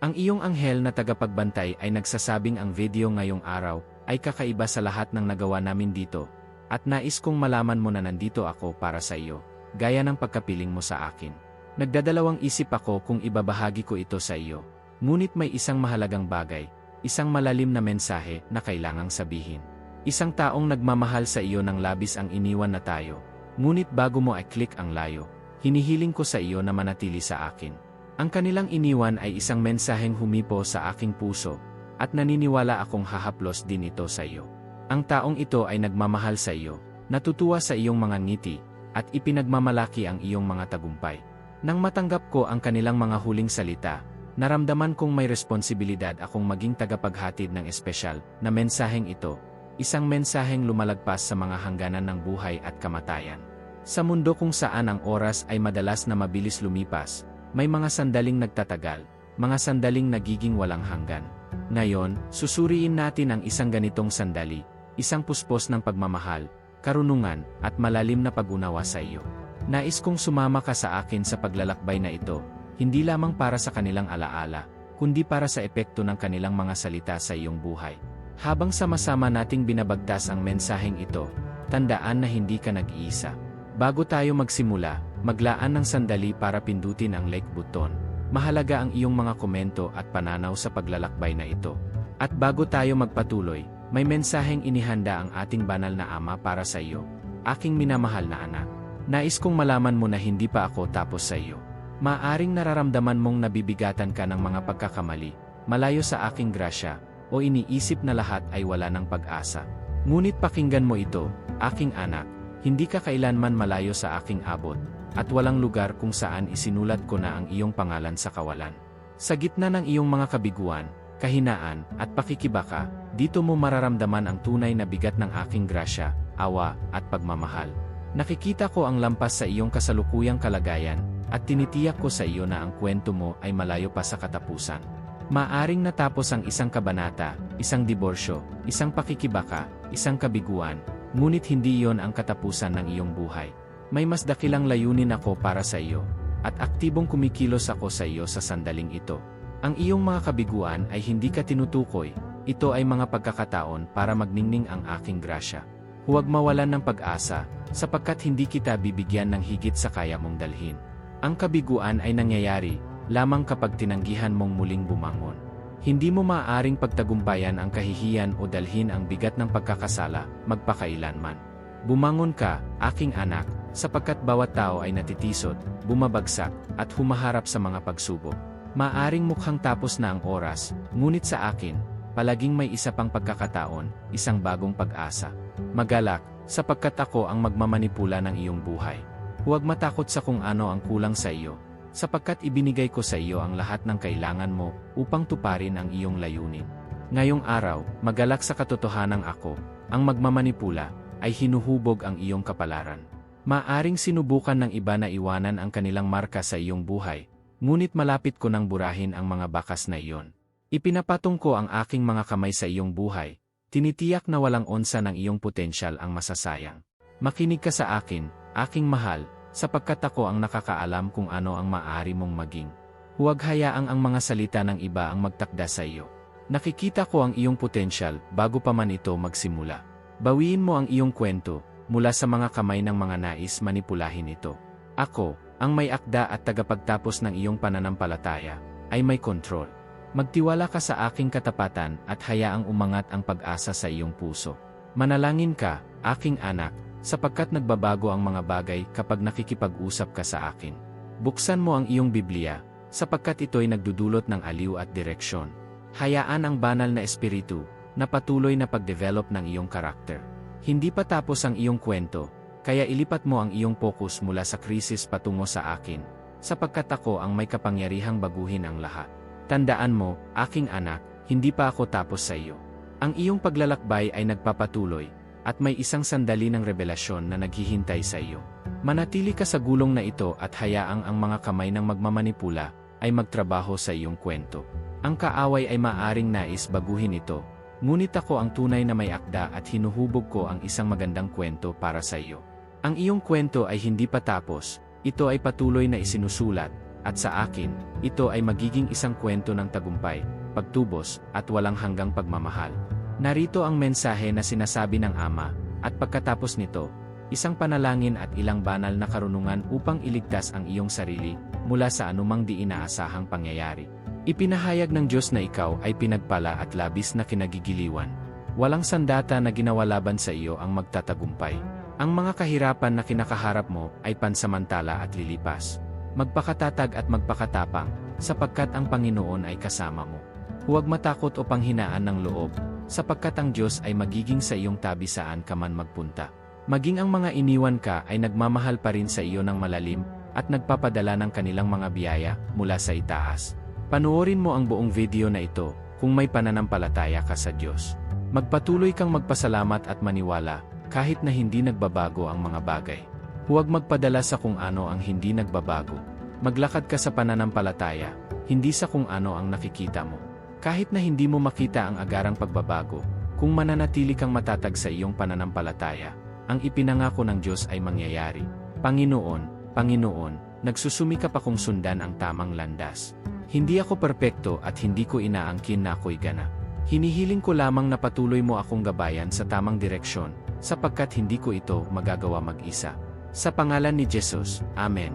Ang iyong anghel na tagapagbantay ay nagsasabing ang video ngayong araw ay kakaiba sa lahat ng nagawa namin dito, at nais kong malaman mo na nandito ako para sa iyo, gaya ng pagkapiling mo sa akin. Nagdadalawang isip ako kung ibabahagi ko ito sa iyo, ngunit may isang mahalagang bagay, isang malalim na mensahe na kailangang sabihin. Isang taong nagmamahal sa iyo ng labis ang iniwan na tayo, ngunit bago mo i-click ang layo, hinihiling ko sa iyo na manatili sa akin. Ang kanilang iniwan ay isang mensaheng humipo sa aking puso, at naniniwala akong hahaplos din ito sa iyo. Ang taong ito ay nagmamahal sa iyo, natutuwa sa iyong mga ngiti, at ipinagmamalaki ang iyong mga tagumpay. Nang matanggap ko ang kanilang mga huling salita, naramdaman kong may responsibilidad akong maging tagapaghatid ng espesyal na mensaheng ito, isang mensaheng lumalagpas sa mga hangganan ng buhay at kamatayan. Sa mundo kung saan ang oras ay madalas na mabilis lumipas, may mga sandaling nagtatagal, mga sandaling nagiging walang hanggan. Ngayon, susuriin natin ang isang ganitong sandali, isang puspos ng pagmamahal, karunungan, at malalim na pag-unawa sa iyo. Nais kong sumama ka sa akin sa paglalakbay na ito, hindi lamang para sa kanilang alaala, kundi para sa epekto ng kanilang mga salita sa iyong buhay. Habang sama-sama nating binabagtas ang mensaheng ito, tandaan na hindi ka nag-iisa. Bago tayo magsimula, maglaan ng sandali para pindutin ang like button. Mahalaga ang iyong mga komento at pananaw sa paglalakbay na ito. At bago tayo magpatuloy, may mensaheng inihanda ang ating banal na ama para sa iyo. Aking minamahal na anak. Nais kong malaman mo na hindi pa ako tapos sa iyo. Maaring nararamdaman mong nabibigatan ka ng mga pagkakamali, malayo sa aking grasya, o iniisip na lahat ay wala ng pag-asa. Ngunit pakinggan mo ito, aking anak, hindi ka kailanman malayo sa aking abot, at walang lugar kung saan isinulat ko na ang iyong pangalan sa kawalan. Sa gitna ng iyong mga kabiguan, kahinaan, at pakikibaka, dito mo mararamdaman ang tunay na bigat ng aking grasya, awa, at pagmamahal. Nakikita ko ang lampas sa iyong kasalukuyang kalagayan, at tinitiyak ko sa iyo na ang kwento mo ay malayo pa sa katapusan. Maaring natapos ang isang kabanata, isang diborsyo, isang pakikibaka, isang kabiguan, ngunit hindi iyon ang katapusan ng iyong buhay. May mas dakilang layunin ako para sa iyo, at aktibong kumikilos ako sa iyo sa sandaling ito. Ang iyong mga kabiguan ay hindi ka tinutukoy, ito ay mga pagkakataon para magningning ang aking grasya. Huwag mawalan ng pag-asa, sapagkat hindi kita bibigyan ng higit sa kaya mong dalhin. Ang kabiguan ay nangyayari, lamang kapag tinanggihan mong muling bumangon. Hindi mo maaaring pagtagumpayan ang kahihiyan o dalhin ang bigat ng pagkakasala, magpakailanman. Bumangon ka, aking anak, sapagkat bawat tao ay natitisod, bumabagsak, at humaharap sa mga pagsubok. Maaring mukhang tapos na ang oras, ngunit sa akin, palaging may isa pang pagkakataon, isang bagong pag-asa. Magalak, sapagkat ako ang magmamanipula ng iyong buhay. Huwag matakot sa kung ano ang kulang sa iyo, sapagkat ibinigay ko sa iyo ang lahat ng kailangan mo upang tuparin ang iyong layunin. Ngayong araw, magalak sa katotohanan ako, ang magmamanipula, ay hinuhubog ang iyong kapalaran. Maaring sinubukan ng iba na iwanan ang kanilang marka sa iyong buhay, ngunit malapit ko nang burahin ang mga bakas na iyon. Ipinapatong ko ang aking mga kamay sa iyong buhay, tinitiyak na walang onsa ng iyong potensyal ang masasayang. Makinig ka sa akin, aking mahal, sapagkat ako ang nakakaalam kung ano ang maaari mong maging. Huwag hayaang ang mga salita ng iba ang magtakda sa iyo. Nakikita ko ang iyong potensyal bago pa man ito magsimula. Bawiin mo ang iyong kwento, mula sa mga kamay ng mga nais manipulahin ito. Ako, ang may akda at tagapagtapos ng iyong pananampalataya, ay may kontrol. Magtiwala ka sa aking katapatan at hayaang umangat ang pag-asa sa iyong puso. Manalangin ka, aking anak, sapagkat nagbabago ang mga bagay kapag nakikipag-usap ka sa akin. Buksan mo ang iyong Biblia, sapagkat ito'y nagdudulot ng aliw at direksyon. Hayaan ang banal na espiritu, na patuloy na pag-develop ng iyong karakter. Hindi pa tapos ang iyong kwento, kaya ilipat mo ang iyong focus mula sa krisis patungo sa akin, sapagkat ako ang may kapangyarihang baguhin ang lahat. Tandaan mo, aking anak, hindi pa ako tapos sa iyo. Ang iyong paglalakbay ay nagpapatuloy, at may isang sandali ng revelasyon na naghihintay sa iyo. Manatili ka sa gulong na ito at hayaang ang mga kamay ng magmamanipula ay magtrabaho sa iyong kwento. Ang kaaway ay maaring nais baguhin ito, Ngunit ako ang tunay na may akda at hinuhubog ko ang isang magandang kwento para sa iyo. Ang iyong kwento ay hindi pa tapos, ito ay patuloy na isinusulat, at sa akin, ito ay magiging isang kwento ng tagumpay, pagtubos, at walang hanggang pagmamahal. Narito ang mensahe na sinasabi ng Ama, at pagkatapos nito, isang panalangin at ilang banal na karunungan upang iligtas ang iyong sarili mula sa anumang di inaasahang pangyayari. Ipinahayag ng Diyos na ikaw ay pinagpala at labis na kinagigiliwan. Walang sandata na ginawa laban sa iyo ang magtatagumpay. Ang mga kahirapan na kinakaharap mo ay pansamantala at lilipas. Magpakatatag at magpakatapang, sapagkat ang Panginoon ay kasama mo. Huwag matakot o panghinaan ng loob, sapagkat ang Diyos ay magiging sa iyong tabi saan ka man magpunta. Maging ang mga iniwan ka ay nagmamahal pa rin sa iyo ng malalim, at nagpapadala ng kanilang mga biyaya mula sa itaas. Panuorin mo ang buong video na ito kung may pananampalataya ka sa Diyos. Magpatuloy kang magpasalamat at maniwala kahit na hindi nagbabago ang mga bagay. Huwag magpadala sa kung ano ang hindi nagbabago. Maglakad ka sa pananampalataya, hindi sa kung ano ang nakikita mo. Kahit na hindi mo makita ang agarang pagbabago, kung mananatili kang matatag sa iyong pananampalataya, ang ipinangako ng Diyos ay mangyayari. Panginoon, Panginoon, nagsusumikap akong sundan ang tamang landas. Hindi ako perpekto at hindi ko inaangkin na ako'y gana. Hinihiling ko lamang na patuloy mo akong gabayan sa tamang direksyon, sapagkat hindi ko ito magagawa mag-isa. Sa pangalan ni Jesus, Amen.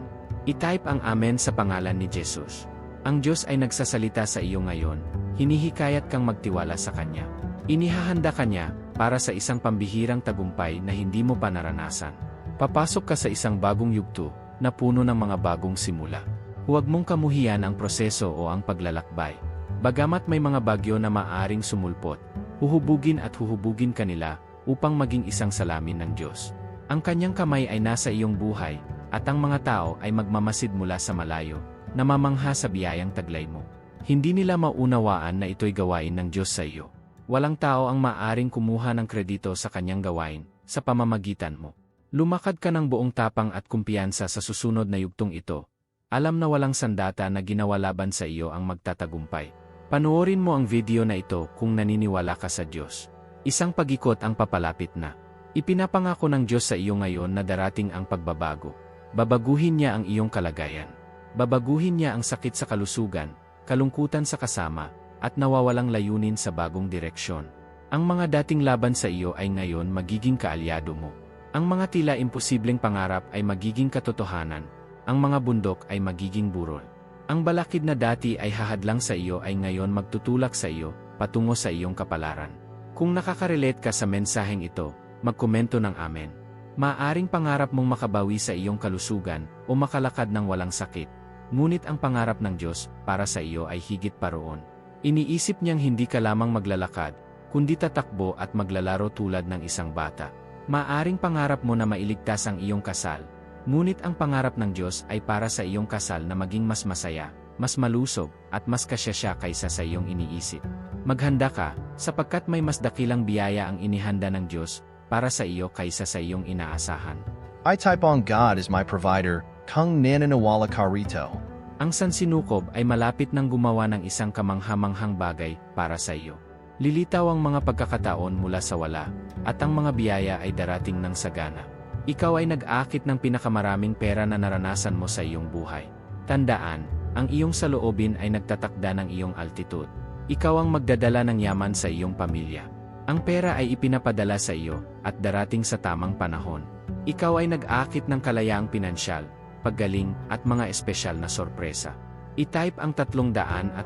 I-type ang Amen sa pangalan ni Jesus. Ang Diyos ay nagsasalita sa iyo ngayon, hinihikayat kang magtiwala sa Kanya. Inihahanda Kanya para sa isang pambihirang tagumpay na hindi mo pa naranasan. Papasok ka sa isang bagong yugto na puno ng mga bagong simula. Huwag mong kamuhian ang proseso o ang paglalakbay. Bagamat may mga bagyo na maaring sumulpot, huhubugin at huhubugin kanila upang maging isang salamin ng Diyos. Ang kanyang kamay ay nasa iyong buhay, at ang mga tao ay magmamasid mula sa malayo, namamangha sa biyayang taglay mo. Hindi nila maunawaan na ito'y gawain ng Diyos sa iyo. Walang tao ang maaring kumuha ng kredito sa kanyang gawain, sa pamamagitan mo. Lumakad ka ng buong tapang at kumpiyansa sa susunod na yugtong ito, alam na walang sandata na ginawa laban sa iyo ang magtatagumpay. Panuorin mo ang video na ito kung naniniwala ka sa Diyos. Isang pagikot ang papalapit na. Ipinapangako ng Diyos sa iyo ngayon na darating ang pagbabago. Babaguhin niya ang iyong kalagayan. Babaguhin niya ang sakit sa kalusugan, kalungkutan sa kasama, at nawawalang layunin sa bagong direksyon. Ang mga dating laban sa iyo ay ngayon magiging kaalyado mo. Ang mga tila imposibleng pangarap ay magiging katotohanan, ang mga bundok ay magiging burol. Ang balakid na dati ay hahadlang sa iyo ay ngayon magtutulak sa iyo, patungo sa iyong kapalaran. Kung nakaka-relate ka sa mensaheng ito, magkomento ng amen. Maaring pangarap mong makabawi sa iyong kalusugan o makalakad ng walang sakit. Ngunit ang pangarap ng Diyos para sa iyo ay higit pa roon. Iniisip niyang hindi ka lamang maglalakad, kundi tatakbo at maglalaro tulad ng isang bata. Maaring pangarap mo na mailigtas ang iyong kasal, Ngunit ang pangarap ng Diyos ay para sa iyong kasal na maging mas masaya, mas malusog, at mas kasyasya kaysa sa iyong iniisip. Maghanda ka, sapagkat may mas dakilang biyaya ang inihanda ng Diyos para sa iyo kaysa sa iyong inaasahan. I type on God as my provider, kung nananawala ka rito. Ang sansinukob ay malapit ng gumawa ng isang kamanghamanghang bagay para sa iyo. Lilitaw ang mga pagkakataon mula sa wala, at ang mga biyaya ay darating ng sagana. Ikaw ay nag-akit ng pinakamaraming pera na naranasan mo sa iyong buhay. Tandaan, ang iyong saloobin ay nagtatakda ng iyong altitude. Ikaw ang magdadala ng yaman sa iyong pamilya. Ang pera ay ipinapadala sa iyo at darating sa tamang panahon. Ikaw ay nag-akit ng kalayaang pinansyal, paggaling at mga espesyal na sorpresa. I-type ang 333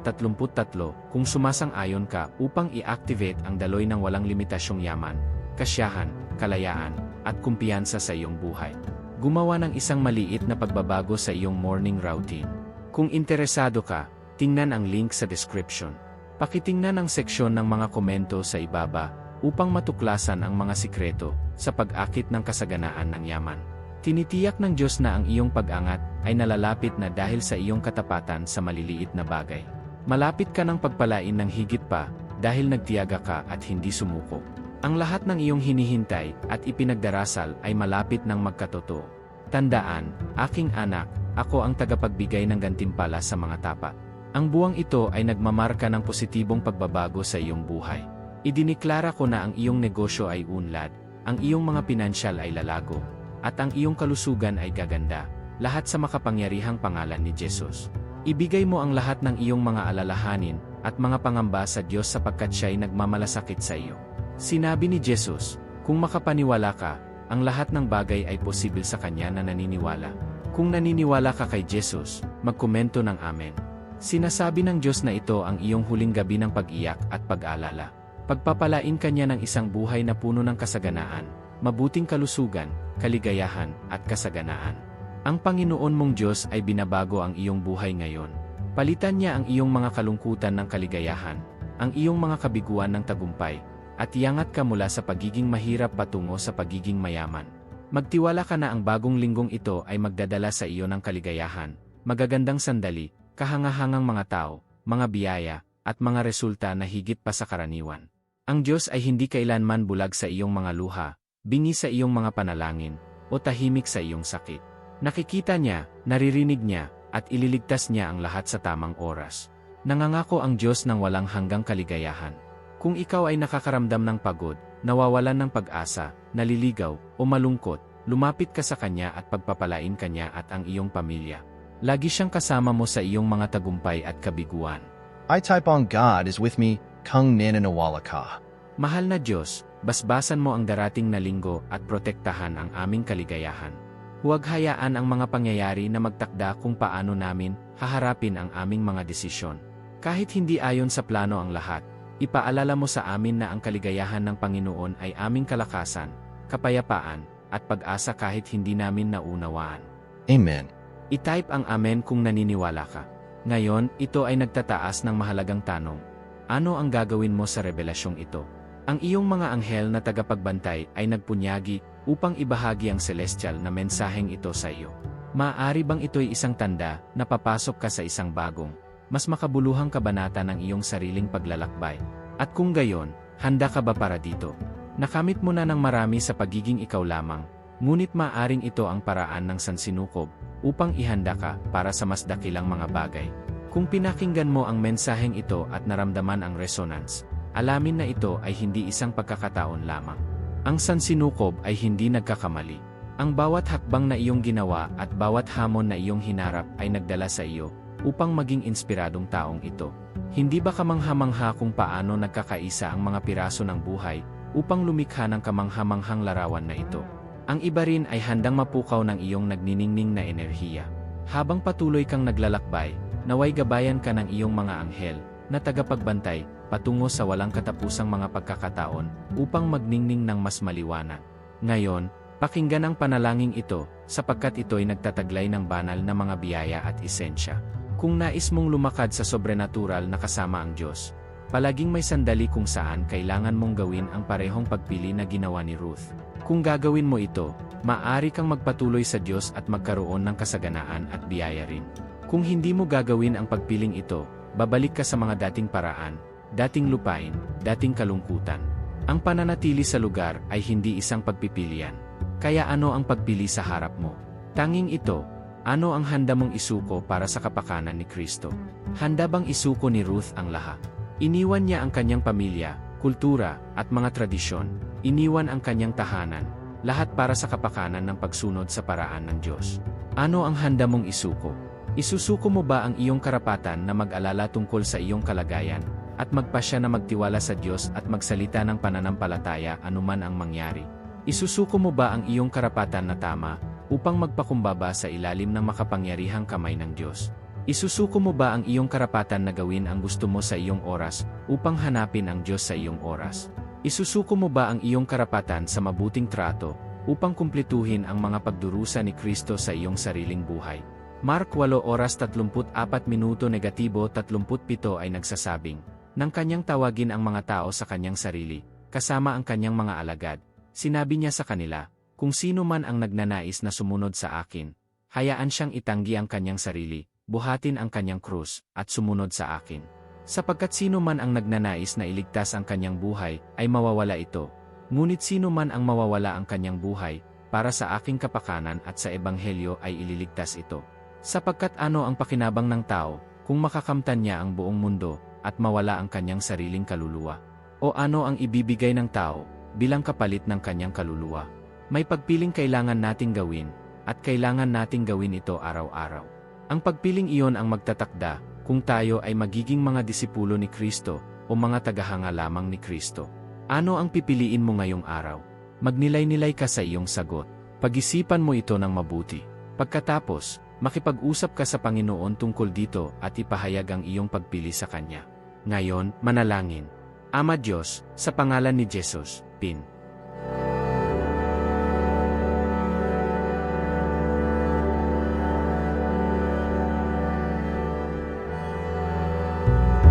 kung sumasang-ayon ka upang i-activate ang daloy ng walang limitasyong yaman, kasyahan, kalayaan, at kumpiyansa sa iyong buhay. Gumawa ng isang maliit na pagbabago sa iyong morning routine. Kung interesado ka, tingnan ang link sa description. Pakitingnan ang seksyon ng mga komento sa ibaba upang matuklasan ang mga sikreto sa pag-akit ng kasaganaan ng yaman. Tinitiyak ng Diyos na ang iyong pag-angat ay nalalapit na dahil sa iyong katapatan sa maliliit na bagay. Malapit ka ng pagpalain ng higit pa dahil nagtiyaga ka at hindi sumuko. Ang lahat ng iyong hinihintay at ipinagdarasal ay malapit ng magkatotoo. Tandaan, aking anak, ako ang tagapagbigay ng gantimpala sa mga tapat. Ang buwang ito ay nagmamarka ng positibong pagbabago sa iyong buhay. Idiniklara ko na ang iyong negosyo ay unlad, ang iyong mga pinansyal ay lalago, at ang iyong kalusugan ay gaganda. lahat sa makapangyarihang pangalan ni Jesus. Ibigay mo ang lahat ng iyong mga alalahanin at mga pangamba sa Diyos sapagkat siya'y nagmamalasakit sa iyo. Sinabi ni Jesus, kung makapaniwala ka, ang lahat ng bagay ay posible sa Kanya na naniniwala. Kung naniniwala ka kay Jesus, magkomento ng Amen. Sinasabi ng Diyos na ito ang iyong huling gabi ng pag-iyak at pag-alala. Pagpapalain ka niya ng isang buhay na puno ng kasaganaan, mabuting kalusugan, kaligayahan, at kasaganaan. Ang Panginoon mong Diyos ay binabago ang iyong buhay ngayon. Palitan niya ang iyong mga kalungkutan ng kaligayahan, ang iyong mga kabiguan ng tagumpay, at iangat ka mula sa pagiging mahirap patungo sa pagiging mayaman. Magtiwala ka na ang bagong linggong ito ay magdadala sa iyo ng kaligayahan, magagandang sandali, kahangahangang mga tao, mga biyaya, at mga resulta na higit pa sa karaniwan. Ang Diyos ay hindi kailanman bulag sa iyong mga luha, bingi sa iyong mga panalangin, o tahimik sa iyong sakit. Nakikita niya, naririnig niya, at ililigtas niya ang lahat sa tamang oras. Nangangako ang Diyos ng walang hanggang kaligayahan. Kung ikaw ay nakakaramdam ng pagod, nawawalan ng pag-asa, naliligaw, o malungkot, lumapit ka sa Kanya at pagpapalain Kanya at ang iyong pamilya. Lagi siyang kasama mo sa iyong mga tagumpay at kabiguan. I type on God is with me, Kung nananawala ka. Mahal na Diyos, basbasan mo ang darating na linggo at protektahan ang aming kaligayahan. Huwag hayaan ang mga pangyayari na magtakda kung paano namin haharapin ang aming mga desisyon. Kahit hindi ayon sa plano ang lahat, ipaalala mo sa amin na ang kaligayahan ng Panginoon ay aming kalakasan, kapayapaan, at pag-asa kahit hindi namin naunawaan. Amen. I-type ang Amen kung naniniwala ka. Ngayon, ito ay nagtataas ng mahalagang tanong. Ano ang gagawin mo sa revelasyong ito? Ang iyong mga anghel na tagapagbantay ay nagpunyagi upang ibahagi ang celestial na mensaheng ito sa iyo. Maaari bang ito'y isang tanda na papasok ka sa isang bagong, mas makabuluhang kabanata ng iyong sariling paglalakbay? At kung gayon, handa ka ba para dito? Nakamit mo na ng marami sa pagiging ikaw lamang, ngunit maaring ito ang paraan ng sansinukob upang ihanda ka para sa mas dakilang mga bagay. Kung pinakinggan mo ang mensaheng ito at naramdaman ang resonance, alamin na ito ay hindi isang pagkakataon lamang. Ang sansinukob ay hindi nagkakamali. Ang bawat hakbang na iyong ginawa at bawat hamon na iyong hinarap ay nagdala sa iyo upang maging inspiradong taong ito. Hindi ba kamangha-mangha kung paano nagkakaisa ang mga piraso ng buhay upang lumikha ng kamangha-manghang larawan na ito? Ang iba rin ay handang mapukaw ng iyong nagniningning na enerhiya. Habang patuloy kang naglalakbay, naway gabayan ka ng iyong mga anghel na tagapagbantay patungo sa walang katapusang mga pagkakataon upang magningning ng mas maliwanag. Ngayon, pakinggan ang panalangin ito sapagkat ito'y nagtataglay ng banal na mga biyaya at esensya. Kung nais mong lumakad sa sobrenatural na kasama ang Diyos, palaging may sandali kung saan kailangan mong gawin ang parehong pagpili na ginawa ni Ruth. Kung gagawin mo ito, maaari kang magpatuloy sa Diyos at magkaroon ng kasaganaan at biyaya rin. Kung hindi mo gagawin ang pagpiling ito, babalik ka sa mga dating paraan, dating lupain, dating kalungkutan. Ang pananatili sa lugar ay hindi isang pagpipilian. Kaya ano ang pagpili sa harap mo? Tanging ito, ano ang handa mong isuko para sa kapakanan ni Kristo? Handa bang isuko ni Ruth ang lahat? Iniwan niya ang kanyang pamilya, kultura, at mga tradisyon. Iniwan ang kanyang tahanan, lahat para sa kapakanan ng pagsunod sa paraan ng Diyos. Ano ang handa mong isuko? Isusuko mo ba ang iyong karapatan na mag-alala tungkol sa iyong kalagayan, at magpasya na magtiwala sa Diyos at magsalita ng pananampalataya anuman ang mangyari? Isusuko mo ba ang iyong karapatan na tama, upang magpakumbaba sa ilalim ng makapangyarihang kamay ng Diyos? Isusuko mo ba ang iyong karapatan na gawin ang gusto mo sa iyong oras, upang hanapin ang Diyos sa iyong oras? Isusuko mo ba ang iyong karapatan sa mabuting trato, upang kumplituhin ang mga pagdurusa ni Kristo sa iyong sariling buhay? Mark 8 oras 34 minuto negatibo 37 ay nagsasabing, nang kanyang tawagin ang mga tao sa kanyang sarili, kasama ang kanyang mga alagad, sinabi niya sa kanila, kung sino man ang nagnanais na sumunod sa akin, hayaan siyang itanggi ang kanyang sarili, buhatin ang kanyang krus, at sumunod sa akin. Sapagkat sino man ang nagnanais na iligtas ang kanyang buhay, ay mawawala ito. Ngunit sino man ang mawawala ang kanyang buhay, para sa aking kapakanan at sa ebanghelyo ay ililigtas ito. Sapagkat ano ang pakinabang ng tao, kung makakamtan niya ang buong mundo, at mawala ang kanyang sariling kaluluwa? O ano ang ibibigay ng tao, bilang kapalit ng kanyang kaluluwa? May pagpiling kailangan nating gawin, at kailangan nating gawin ito araw-araw. Ang pagpiling iyon ang magtatakda kung tayo ay magiging mga disipulo ni Kristo o mga tagahanga lamang ni Kristo. Ano ang pipiliin mo ngayong araw? Magnilay-nilay ka sa iyong sagot. Pag-isipan mo ito ng mabuti. Pagkatapos, makipag-usap ka sa Panginoon tungkol dito at ipahayag ang iyong pagpili sa Kanya. Ngayon, manalangin. Ama Diyos, sa pangalan ni Jesus, Pin.